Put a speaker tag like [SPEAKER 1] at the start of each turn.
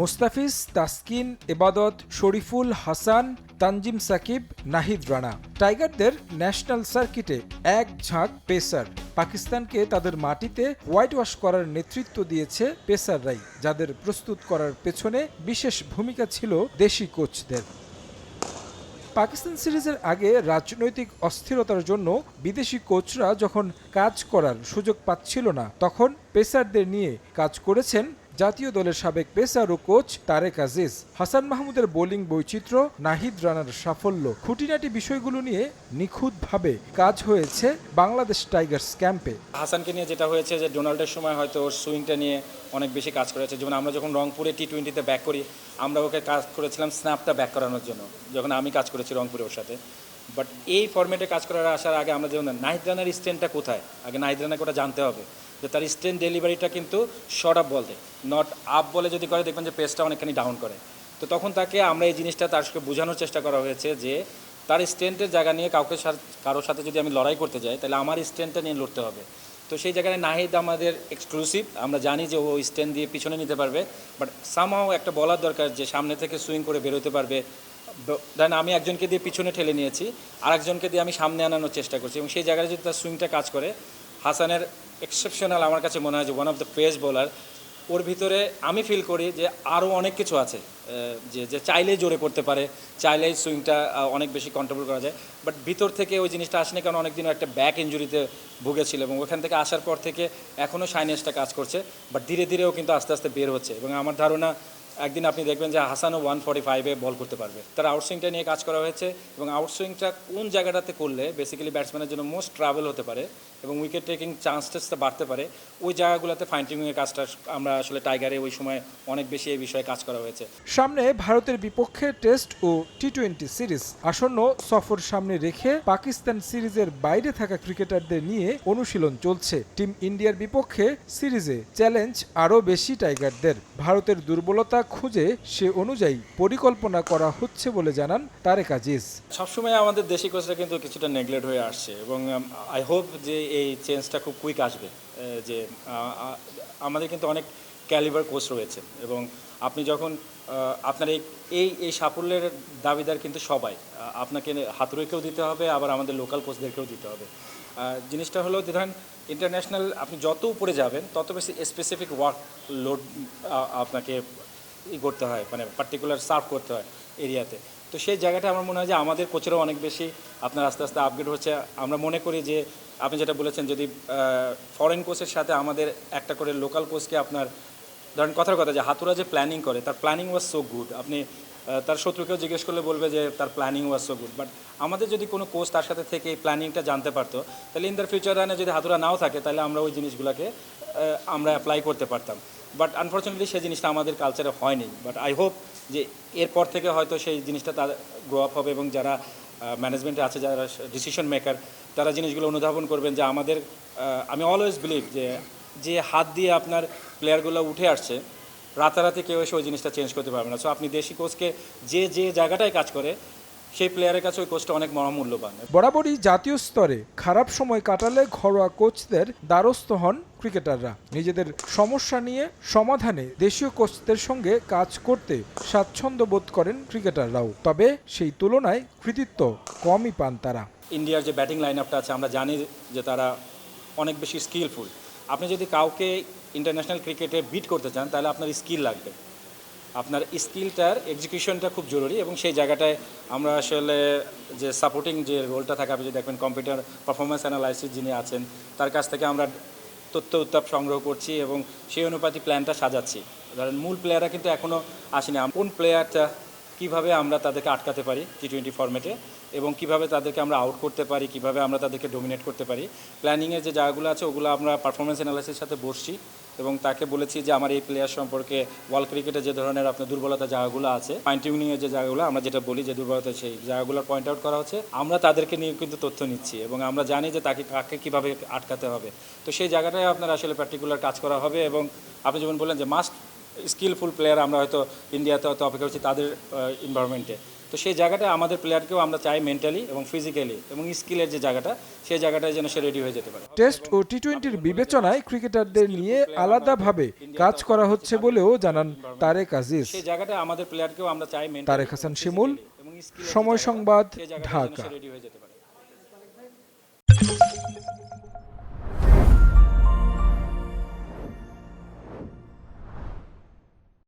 [SPEAKER 1] মোস্তাফিজ, তাসকিন, এবাদত, শরীফুল হাসান, তানজিম সাকিব, নাহিদ রানা। টাইগারদের ন্যাশনাল সার্কিটে এক ঝাঁক পেসার। পাকিস্তানকে তাদের মাটিতে হোয়াইট ওয়াশ করার নেতৃত্ব দিয়েছে পেসাররাই, যাদের প্রস্তুত করার পেছনে বিশেষ ভূমিকা ছিল দেশি কোচদের। পাকিস্তান সিরিজের আগে রাজনৈতিক অস্থিরতার জন্য বিদেশি কোচরা যখন কাজ করার সুযোগ পাচ্ছিল না, তখন পেসারদের নিয়ে কাজ করেছেন জাতীয় দলের সাবেক পেসার ও কোচ তারেক আজিজ, হাসান মাহমুদের বোলিং বৈচিত্র্য, নাহিদ রানার সাফল্য, খুঁটিনাটি বিষয়গুলো নিয়ে নিখুঁতভাবে কাজ হয়েছে বাংলাদেশ টাইগার্স ক্যাম্পে।
[SPEAKER 2] হাসানকে নিয়ে যেটা হয়েছে যে ডোনাল্ডের সময় হয়তো ওর সুইংটা নিয়ে অনেক বেশি কাজ করেছে। যেমন আমরা যখন রংপুরে টি টোয়েন্টিতে ব্যাক করি, আমরা ওকে কাজ করেছিলাম স্ন্যাপটা ব্যাক করানোর জন্য, যখন আমি কাজ করেছি রংপুরে ওর সাথে। বাট এই ফর্মেটে কাজ করার আসার আগে আমরা যেমন নাহিদ রানার স্ট্যান্ডটা কোথায়? আগে নাহিদ রানাকে ওটা জানতে হবে। যে তার স্ট্যান্ড ডেলিভারিটা কিন্তু শর্ট আপ বল দেয় নট আপ বলে যদি করে দেখবেন যে পেসটা অনেকখানি ডাউন করে। তো তখন তাকে আমরা এই জিনিসটা তার সাথে বোঝানোর চেষ্টা করা হয়েছে যে তার স্ট্যান্ডের জায়গা নিয়ে কাউকে কারোর সাথে যদি আমি লড়াই করতে যাই, তাহলে আমার স্ট্যান্ডটা নিয়ে লড়তে হবে। তো সেই জায়গায় নাহিদ আমাদের এক্সক্লুসিভ আমরা জানি যে ও স্ট্যান্ড দিয়ে পিছনে নিতে পারবে বাট সামহাও একটা বলার দরকার যে সামনে থেকে সুইং করে বেরোতে পারবে। দেন আমি একজনকে দিয়ে পিছনে ঠেলে নিয়েছি আর একজনকে দিয়ে আমি সামনে আনানোর চেষ্টা করছি, এবং সেই জায়গায় যদি তার সুইংটা কাজ করে, হাসানের এক্সেপশনাল আমার কাছে মনে হয় যে one of the pace bowler ওর ভিতরে আমি ফিল করি যে আরও অনেক কিছু আছে যে যে চাইলেই জোরে পড়তে পারে, চাইলেই সুইংটা অনেক বেশি কন্ট্রোল করা যায়। বাট ভিতর থেকে ওই জিনিসটা আসেনি কারণ অনেকদিন একটা ব্যাক ইঞ্জুরিতে ভুগেছিল এবং ওখান থেকে আসার পর থেকে এখনও সাইনেসটা কাজ করছে। বাট ধীরে ধীরেও কিন্তু আস্তে আস্তে বের হচ্ছে এবং আমার ধারণা একদিন আপনি দেখবেন যে হাসানও ওয়ান ফর্টি ফাইভে বল করতে পারবে। তার আউটসুইংটা নিয়ে কাজ করা হয়েছে এবং আউটসুইংটা কোন জায়গাটাতে করলে বেসিক্যালি ব্যাটসম্যানের জন্য মোস্ট ট্রাভেল হতে পারে এবং উইকেট টেকিং চান্সটা বাড়তে পারে, ওই জায়গাগুলোতে ফাইন টিউনিংয়ের কাজটা আমরা আসলে টাইগারে ওই সময় অনেক বেশি এই বিষয়ে কাজ করা হয়েছে।
[SPEAKER 1] সামনে ভারতের বিপক্ষে টেস্ট ও টি টোয়েন্টি সিরিজ আসন্ন সফর সামনে রেখে পাকিস্তান সিরিজের বাইরে থাকা ক্রিকেটারদের নিয়ে অনুশীলন চলছে। টিম ইন্ডিয়ার বিপক্ষে সিরিজে চ্যালেঞ্জ আরও বেশি টাইগারদের ভারতের দুর্বলতা খুঁজে সে অনুযায়ী পরিকল্পনা করা হচ্ছে বলে জানান তারেক আজিজ।
[SPEAKER 2] সবসময় আমাদের দেশি কোচরা কিন্তু কিছুটা নেগলেক্ট হয়ে আসছে এবং আই হোপ যে এই চেঞ্জটা খুব কুইক আসবে যে আমাদের কিন্তু অনেক ক্যালিবার কোচ রয়েছে এবং আপনি যখন আপনার এই এই সাফল্যের দাবিদার কিন্তু সবাই আপনাকে হাতুড়িকেও দিতে হবে, আবার আমাদের লোকাল কোচদেরকেও দিতে হবে। জিনিসটা হলো যে ধরেন ইন্টারন্যাশনাল আপনি যত উপরে যাবেন, তত বেশি স্পেসিফিক ওয়ার্ক লোড আপনাকে ই করতে হয় মানে পার্টিকুলার সার্ভ করতে হয় এরিয়াতে। তো সেই জায়গাটা আমার মনে হয় যে আমাদের কোচেরও অনেক বেশি আপনার আস্তে আস্তে আপগ্রেড হচ্ছে। আমরা মনে করি যে আপনি যেটা বলেছেন, যদি ফরেন কোচের সাথে আমাদের একটা করে লোকাল কোচকে আপনার, ধরেন কথার কথা যে হাতুরা যে প্ল্যানিং করে, তার প্ল্যানিং ওয়াজ সো গুড আপনি তার শত্রুকেও জিজ্ঞেস করলে বলবে যে তার planning was so good but আমাদের যদি কোনো কোচ তার সাথে থেকে এই প্ল্যানিংটা জানতে পারতো, তাহলে ইন দ্য ফিউচার রানে যদি হাতুরা নাও থাকে, তাহলে আমরা ওই জিনিসগুলোকে আমরা অ্যাপ্লাই করতে পারতাম। বাট আনফর্চুনেটলি সেই জিনিসটা আমাদের কালচারে হয়নি। বাট আই হোপ যে এরপর থেকে হয়তো সেই জিনিসটা তার গ্রো আপ হবে এবং যারা ম্যানেজমেন্টে আছে, যারা ডিসিশন মেকার তারা জিনিসগুলো অনুধাবন করবেন যে আমাদের আমি অলওয়েজ বিলিভ যে যে হাত দিয়ে আপনার প্লেয়ারগুলো উঠে আসছে, রাতারাতি কেউ এসে ওই জিনিসটা চেঞ্জ করতে পারবে না। সো আপনি দেশি কোচকে যে যে জায়গাটায় কাজ করে সেই প্লেয়ারের কাছে ওই কোচটা অনেক মহামূল্যবান
[SPEAKER 1] বরাবরই জাতীয় স্তরে খারাপ সময় কাটালে ঘরোয়া কোচদের দ্বারস্থ হন ক্রিকেটাররা নিজেদের সমস্যা নিয়ে সমাধানে দেশীয় কোচদের সঙ্গে কাজ করতে স্বাচ্ছন্দ্য বোধ করেন ক্রিকেটাররাও তবে সেই তুলনায় কৃতিত্ব কমই পান তারা।
[SPEAKER 2] ইন্ডিয়ার যে ব্যাটিং লাইন আপটা আছে আমরা জানি যে তারা অনেক বেশি স্কিলফুল আপনি যদি কাউকে ইন্টারন্যাশনাল ক্রিকেটে বিট করতে চান তাহলে আপনার স্কিল লাগবে। আপনার স্কিলটার এক্সিকিউশনটা খুব জরুরি এবং সেই জায়গাটায় আমরা আসলে যে সাপোর্টিং যে রোলটা থাকে, আপনি যদি দেখবেন কম্পিউটার পারফরমেন্স অ্যানালাইসিস যিনি আছেন, তার কাছ থেকে আমরা তথ্য উত্তাপ সংগ্রহ করছি এবং সেই অনুপাতে প্ল্যানটা সাজাচ্ছি। ধরেন মূল প্লেয়াররা কিন্তু এখনও আসেনি। কোন প্লেয়ারটা কীভাবে আমরা তাদেরকে আটকাতে পারি টি টোয়েন্টি ফর্মেটে এবং কীভাবে তাদেরকে আমরা আউট করতে পারি, কীভাবে আমরা তাদেরকে ডোমিনেট করতে পারি। প্ল্যানিংয়ের যে জায়গাগুলো আছে, ওগুলো আমরা পারফরমেন্স অ্যানালাইসিসের সাথে বসছি এবং তাকে বলেছি যে আমার এই প্লেয়ার সম্পর্কে ওয়ার্ল্ড ক্রিকেটে যে ধরনের আপনার দুর্বলতা জায়গাগুলো আছে ফাইন টিউনিংয়ের যে জায়গাগুলো, আমরা যেটা বলি যে দুর্বলতা সেই জায়গাগুলো পয়েন্ট আউট করা হচ্ছে। আমরা তাদেরকে নিয়ে কিন্তু তথ্য নিচ্ছি এবং আমরা জানি যে তাকে, কাকে কীভাবে আটকাতে হবে। তো সেই জায়গাটায় আপনার আসলে পার্টিকুলার কাজ করা হবে এবং আপনি যেমন বললেন যে মাস্ট স্কিলফুল প্লেয়ার আমরা হয়তো ইন্ডিয়াতে হয়তো অপেক্ষা করছি তাদের ইনভারনমেন্টে তো সেই জায়গাটা আমাদের প্লেয়ারকেও আমরা চাই মেন্টালি এবং ফিজিক্যালি এবং স্কিলের যে জায়গাটা সেই জায়গাটায় যেন সে রেডি হয়ে যেতে পারে।
[SPEAKER 1] টেস্ট ও টি টোয়েন্টির বিবেচনায় ক্রিকেটারদের নিয়ে আলাদাভাবে কাজ করা হচ্ছে বলেও জানান তারেক আজিজ।
[SPEAKER 2] সেই জায়গাটা আমাদের প্লেয়ারকেও আমরা চাই
[SPEAKER 1] তারেক হাসান শিমুল সময় সংবাদ ঢাকা।